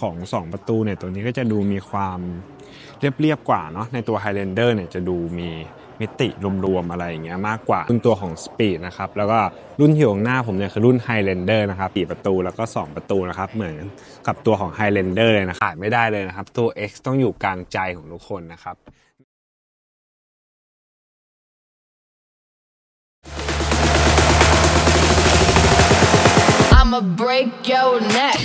ของ 2 ประตูเนี่ยตัวนี้ก็จะดูมีความเรียบๆกว่าเนาะในตัว Highlander เนี่ยจะดูมีมิติรวมๆอะไรอย่างเงี้ยมากกว่ารุ่นตัวของ Speed นะครับแล้วก็รุ่นที่อยู่ข้างหน้าผมเนี่ยคือรุ่น Highlander นะครับ4ประตูแล้วก็ 2 ประตูนะครับเหมือนกับตัวของ Highlander เลยนะขาดไม่ได้เลยนะครับตัว X ต้องอยู่กลางใจของทุกคนนะครับ I'ma break your neck.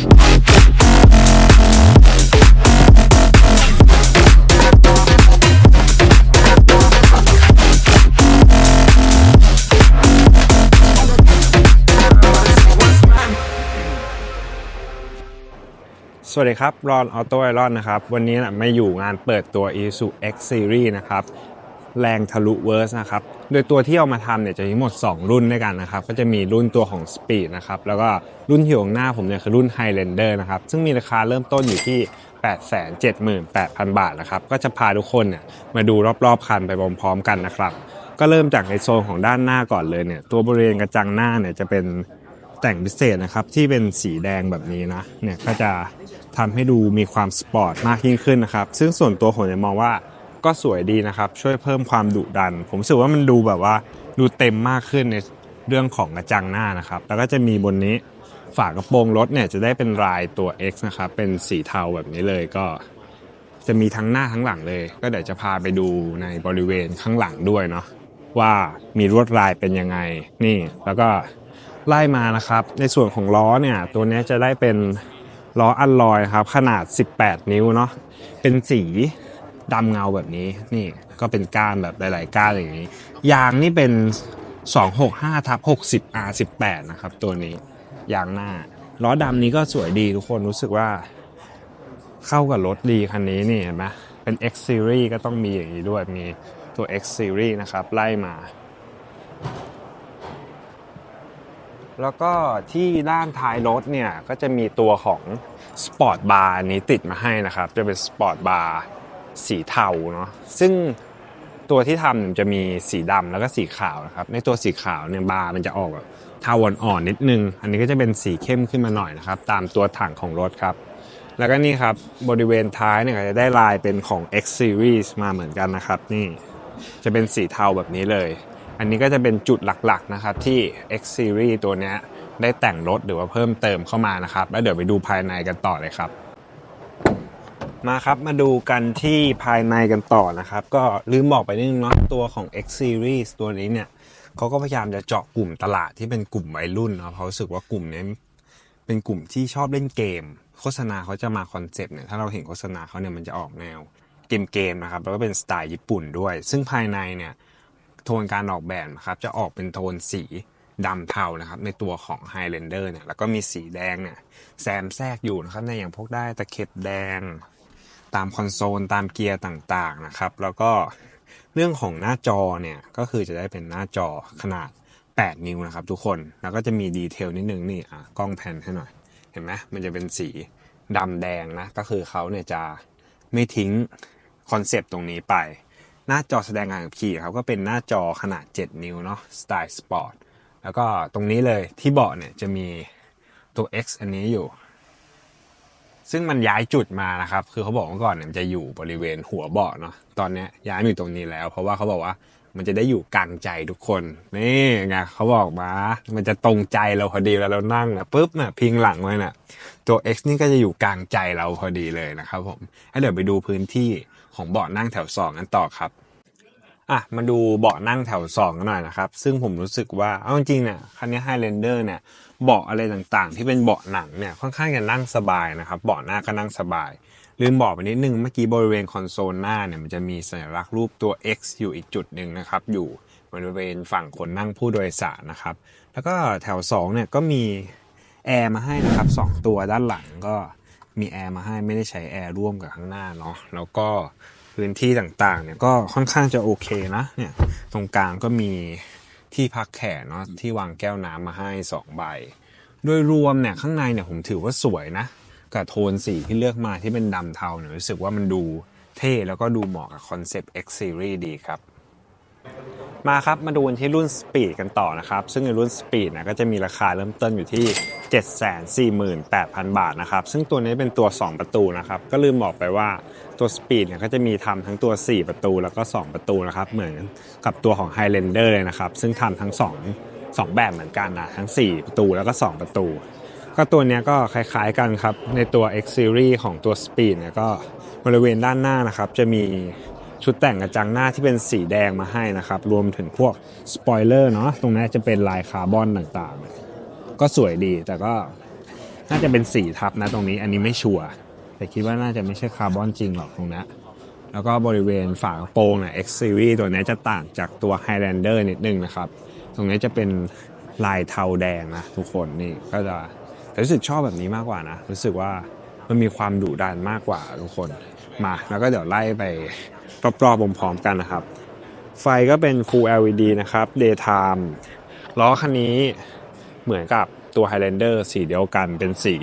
สวัสดีครับ รอนออโต้ไอรอนนะครับ วันนี้นะมาอยู่งานเปิดตัว i s u X Series นะครับ แรงทะลุเวิร์สนะครับ โดยตัวที่เอามาทำเนี่ยจะมีทั้งหมด 2 รุ่นด้วยกันนะครับ ก็จะมีรุ่นตัวของ Speed นะครับ แล้วก็รุ่นที่อยู่ข้างหน้าผมเนี่ยคือรุ่น Highlander นะครับ ซึ่งมีราคาเริ่มต้นอยู่ที่ 878,000 บาทนะครับ ก็จะพาทุกคนเนี่ยมาดูรอบๆ คันไปพร้อมๆกันนะครับ ก็เริ่มจากในโซนของด้านหน้าก่อนเลยเนี่ย ตัวบริเวณกระจังหน้าเนี่ยจะเป็น แต่งพิเศษนะครับ ที่เป็นสีแดงแบบนี้นะเนี่ยก็จะทำให้ดูมีความสปอร์ตมากยิ่งขึ้นนะครับ ซึ่งส่วนตัวผมเนี่ยมองว่าก็สวยดีนะครับ ช่วยเพิ่มความดุดัน ผมรู้สึกว่ามันดูแบบว่าดูเต็มมากขึ้นในเรื่องของกระจังหน้านะครับ แล้วก็จะมีบนนี้ฝากระโปรงรถเนี่ยจะได้เป็นลายตัว X นะครับ เป็นสีเทาแบบนี้เลยก็ จะมีทั้งหน้าทั้งหลังเลย ก็เดี๋ยวจะพาไปดูในบริเวณข้างหลังด้วยเนาะว่ามีลวดลายเป็นยังไงนี่แล้วก็ ไล่มานะครับ ในส่วนของล้อเนี่ยตัวนี้จะได้เป็นล้ออัลลอยครับ ขนาด 18 นิ้วเนาะเป็นสีดำเงาแบบนี้นี่ก็เป็นก้านแบบหลาย ๆ ก้านอย่างนี้ ยางนี่เป็น 265ทับ60 R18 นะครับ ตัวนี้ยางหน้า ล้อดำนี้ก็สวยดีทุกคนรู้สึกว่า เข้ากับรถดีคันนี้นี่เห็นไหมเป็น X Series ก็ต้องมีอย่างนี้ด้วยมีตัว X Series นะครับ ไล่มา แล้วก็ที่ด้านท้ายรถเนี่ยก็จะมีตัวของสปอร์ตบาร์นี้ติดมาให้นะครับ จะเป็นสปอร์ตบาร์สีเทาเนาะซึ่งตัวที่ทำจะมีสีดำแล้วก็สีขาวนะครับ ในตัวสีขาวเนี่ยบาร์มันจะออกแบบเทาอ่อนๆนิดนึง อันนี้ก็จะเป็นสีเข้มขึ้นมาหน่อยนะครับ ตามตัวถังของรถครับ แล้วก็นี่ครับบริเวณท้ายเนี่ยจะได้ลายเป็นของ X Series มาเหมือนกันนะครับ นี่จะเป็นสีเทาแบบนี้เลย อันนี้ก็จะเป็นจุดหลักๆนะครับที่ X Series ตัวนี้ได้แต่งรถหรือว่าเพิ่มเติมเข้ามานะครับ แล้วเดี๋ยวไปดูภายในกันต่อเลยครับ มาครับมาดูกันที่ภายในกันต่อนะครับ ก็ลืมบอกไปนิดนึงเนาะตัวของ X Series ตัวนี้เนี่ยเขาก็พยายามจะเจาะกลุ่มตลาดที่เป็นกลุ่มวัยรุ่นเนาะเพราะรู้สึกว่ากลุ่มนี้เป็นกลุ่มที่ชอบเล่นเกม โฆษณาเขาจะมาคอนเซปต์เนี่ยถ้าเราเห็นโฆษณาเขาเนี่ยมันจะออกแนวเกมเกมๆนะครับแล้วก็เป็นสไตล์ญี่ปุ่นด้วย ซึ่งภายในเนี่ย โทนการออกแบบนะครับจะออกเป็นโทนสีดำเทานะครับในตัวของ Highlander เนี่ยแล้วก็มีสีแดงเนี่ยแซมแทรกอยู่นะครับในอย่างพวกได้ตะเข็บแดง ตามคอนโซลตามเกียร์ต่างๆนะครับ แล้วก็เรื่องของหน้าจอเนี่ยก็คือจะได้เป็นหน้าจอขนาด 8 นิ้วนะครับทุกคนแล้วก็จะมีดีเทลนิดนึงนี่อะกล้องแพนให้หน่อย เห็นไหมมันจะเป็นสีดำแดงนะก็คือเขาเนี่ยจะไม่ทิ้งคอนเซปต์ตรงนี้ไป หน้าจอแสดงการขับขี่ครับก็เป็นหน้าจอขนาด 7 นิ้วเนาะสไตล์สปอร์ตแล้วก็ตรงนี้เลยที่เบาะเนี่ยจะมีตัว X อันนี้อยู่ ซึ่งมันย้ายจุดมานะครับ คือเขาบอกว่าก่อนเนี่ยมันจะอยู่บริเวณหัวเบาะเนาะตอนนี้ย้ายมาอยู่ตรงนี้แล้ว เพราะว่าเขาบอกว่ามันจะได้อยู่กลางใจทุกคนนี่ไงเขาบอกมา มันจะตรงใจเราพอดีแล้วเรานั่งนะปุ๊บน่ะพิงหลังไว้น่ะตัว X นี่ก็จะอยู่กลางใจเราพอดีเลยนะครับผมให้เดี๋ยวไปดูพื้นที่ ของเบาะนั่งแถวสองกันต่อครับอะมาดูเบาะนั่งแถวสองกันหน่อยนะครับ ซึ่งผมรู้สึกว่าเอาจริงๆเนี่ยคันนี้ Highlander เนี่ยเบาะอะไรต่างๆ ที่เป็นเบาะหนังเนี่ยค่อนข้างจะนั่งสบายนะครับเบาะหน้าก็นั่งสบาย ลืมบอกไปนิดนึงเมื่อกี้บริเวณคอนโซลหน้าเนี่ยมันจะมีสัญลักษณ์รูปตัว X อยู่อีกจุดหนึ่งนะครับ อยู่บริเวณฝั่งคนนั่งผู้โดยสารนะครับ แล้วก็แถว2เนี่ยก็มีแอร์มาให้นะครับสองตัวด้านหลังก็ มีแอร์มาให้ไม่ได้ใช้แอร์ร่วมกับข้างหน้าเนาะแล้วก็พื้นที่ต่างๆ เนี่ยก็ค่อนข้างจะโอเคนะเนี่ยตรงกลางก็มีที่พักแขนเนาะที่วางแก้วน้ำมาให้สองใบโดยรวมเนี่ยข้างในเนี่ยผมถือว่าสวยนะกับโทนสีที่เลือกมาที่เป็นดำเทาเนี่ยรู้สึกว่ามันดูเท่แล้วก็ดูเหมาะกับคอนเซปต์ X Series ดีครับ มาครับมาดูกันที่รุ่น Speed กันต่อนะครับ ซึ่งในรุ่น Speed นะก็จะมีราคาเริ่มต้นอยู่ที่ 748,000 บาทนะครับ ซึ่งตัวนี้เป็นตัว 2 ประตูนะครับ ก็ลืมบอกไปว่าตัว Speed เนี่ยก็จะมีทำทั้งตัว 4 ประตูแล้วก็ 2 ประตูนะครับ เหมือนกับตัวของ Highlander เลยนะครับ ซึ่งทำทั้ง 2 2 แบบเหมือนกันนะทั้ง 4 ประตูแล้วก็ 2 ประตู ก็ตัวนี้ก็คล้ายๆกันครับ ในตัว X Series ของตัว Speed เนี่ยก็บริเวณด้านหน้านะครับ จะมีชุดแต่งกระจังหน้าที่เป็นสีแดงมาให้นะครับ รวมถึงพวกสปอยเลอร์เนาะตรงนี้จะเป็นลายคาร์บอนต่างๆ ก็สวยดีแต่ก็น่าจะเป็นสีทับนะตรงนี้อันนี้ไม่ชัวร์แต่คิดว่าน่าจะไม่ใช่คาร์บอนจริงหรอกตรงนี้แล้วก็บริเวณฝากระโปรงเนี่ย X Series ตัวนี้จะต่างจากตัว Highlander นิดนึงนะครับ ตรงนี้จะเป็นลายเทาแดงนะทุกคนนี่ก็จะรู้สึกชอบแบบนี้มากกว่านะ รู้สึกว่ามันมีความดุดันมากกว่าทุกคนมาแล้วก็เดี๋ยวไล่ไปรอบๆพร้อมๆกันนะครับ ไฟก็เป็น Full LED นะครับ Daytime ล้อคันนี้ เหมือนกับตัว Highlander สีเดียวกันเป็นสี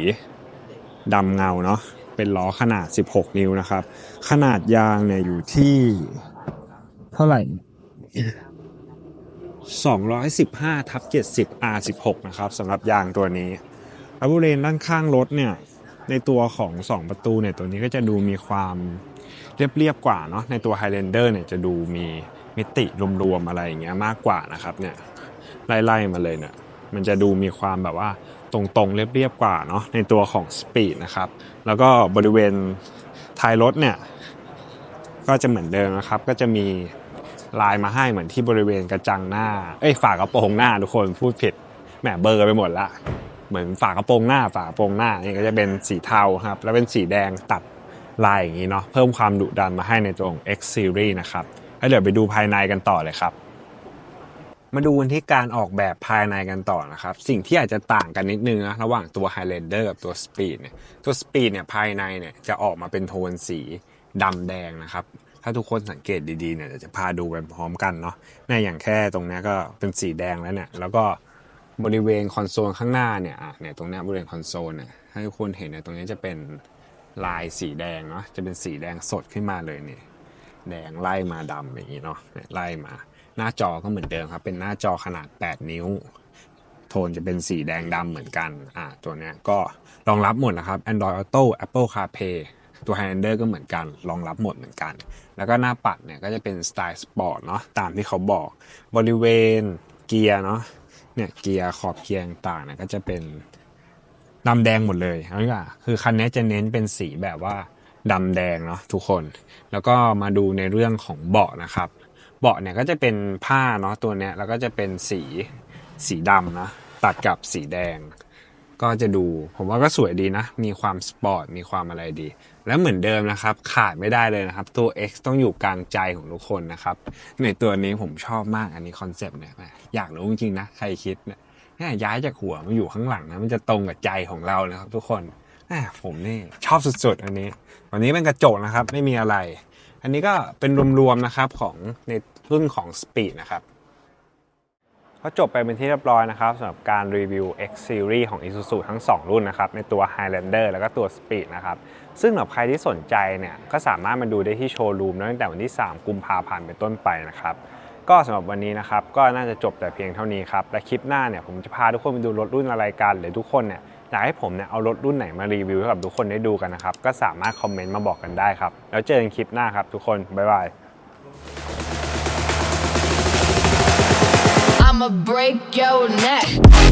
ดำเงาเนาะเป็นล้อขนาด 16 นิ้วนะครับ ขนาดยางเนี่ยอยู่ที่เท่าไหร่ 215ทับ70 R16 นะครับสำหรับยางตัวนี้แล้วบริเวณด้านข้างรถเนี่ยในตัวของ 2 ประตูเนี่ยตัวนี้ก็จะดูมีความเรียบๆกว่าเนาะในตัว Highlander เนี่ยจะดูมีมิติรวมๆอะไรอย่างเงี้ยมากกว่านะครับเนี่ยไล่ๆมาเลยเนี่ย มันจะดูมีความแบบว่าตรงๆ เรียบๆกว่าเนาะในตัวของ Speed นะครับ แล้วก็บริเวณท้ายรถเนี่ยก็จะเหมือนเดิมนะครับ ก็จะมีลายมาให้เหมือนที่บริเวณกระจังหน้า เอ้ยฝากระโปรงหน้าทุกคนพูดผิดแหมเบอร์ไปหมดละ เหมือนฝากระโปรงหน้าฝากระโปรงหน้านี่ก็จะเป็นสีเทาครับ แล้วเป็นสีแดงตัดลายอย่างนี้เนาะเพิ่มความดุดันมาให้ในตัวของ X Series นะครับแล้เดี๋ยวไปดูภายในกันต่อเลยครับ มาดูกันที่การออกแบบภายในกันต่อนะครับ สิ่งที่อาจจะต่างกันนิดนึงนะระหว่างตัว Highlander กับตัว Speed เนี่ยตัว Speed เนี่ยภายในเนี่ยจะออกมาเป็นโทนสีดำแดงนะครับ ถ้าทุกคนสังเกตดีๆเนี่ยจะพาดูไปพร้อมกันเนาะเนี่ยอย่างแค่ตรงนี้ก็เป็นสีแดงแล้วเนี่ยแล้วก็บริเวณคอนโซลข้างหน้าเนี่ยอะเนี่ยตรงนี้บริเวณคอนโซลเนี่ยให้ทุกคนเห็นเนี่ยตรงนี้จะเป็นลายสีแดงเนาะจะเป็นสีแดงสดขึ้นมาเลยเนี่ยแดงไล่มาดำอย่างนี้เนาะไล่มา หน้าจอก็เหมือนเดิมครับ เป็นหน้าจอขนาด 8 นิ้ว โทนจะเป็นสีแดงดำเหมือนกัน อ่า ตัวเนี้ยก็รองรับหมดนะครับ Android Auto Apple CarPlay ตัว Highlander ก็เหมือนกันรองรับหมดเหมือนกัน แล้วก็หน้าปัดเนี่ยก็จะเป็นสไตล์สปอร์ตเนาะตามที่เขาบอก บริเวณเกียร์เนาะเนี่ยเกียร์ขอบเกียร์ต่างๆเนี่ยก็จะเป็นดำแดงหมดเลยเอาง่ายคือคันนี้จะเน้นเป็นสีแบบว่าดำแดงเนาะทุกคน แล้วก็มาดูในเรื่องของเบาะนะครับ เบาะเนี่ยก็จะเป็นผ้าเนาะตัวเนี้ยแล้วก็จะเป็นสีสีดำนะตัดกับสีแดง ก็จะดูผมว่าก็สวยดีนะ มีความสปอร์ตมีความอะไรดี และเหมือนเดิมนะครับ ขาดไม่ได้เลยนะครับ ตัว X ต้องอยู่กลางใจของทุกคนนะครับ ในตัวนี้ผมชอบมากอันนี้คอนเซปต์เนี่ยอยากรู้จริงๆนะ ใครคิดเนี่ยย้ายจากหัวมาอยู่ข้างหลังนะมันจะตรงกับใจของเรานะครับ ทุกคนผมนี่ชอบสุดๆ อันนี้ วันนี้เป็นกระจกนะครับ ไม่มีอะไร อันนี้ก็เป็นรวมๆนะครับของใน รุ่นของ Speed นะครับก็จบไปเป็นที่เรียบร้อยนะครับสำหรับการรีวิว X Series ของ Isuzu ทั้ง 2 รุ่นนะครับ ในตัว Highlander แล้วก็ตัว Speed นะครับ ซึ่งสำหรับใครที่สนใจเนี่ย ก็สามารถมาดูได้ที่โชว์รูมตั้งแต่วันที่ 3 กุมภาพันธ์เป็นต้นไปนะครับ ก็สำหรับวันนี้นะครับ ก็น่าจะจบแต่เพียงเท่านี้ครับ และคลิปหน้าเนี่ยผมจะพาทุกคนไปดูรถรุ่นอะไรกันหรือทุกคนเนี่ยอยากให้ผมเนี่ยเอารถรุ่นไหนมารีวิวให้กับทุกคนได้ดูกันนะครับก็สามารถคอมเมนต์มาบอกกันได้ครับแล้วเจอกันคลิปหน้าครับทุกคนบ๊ายบาย I'ma break your neck.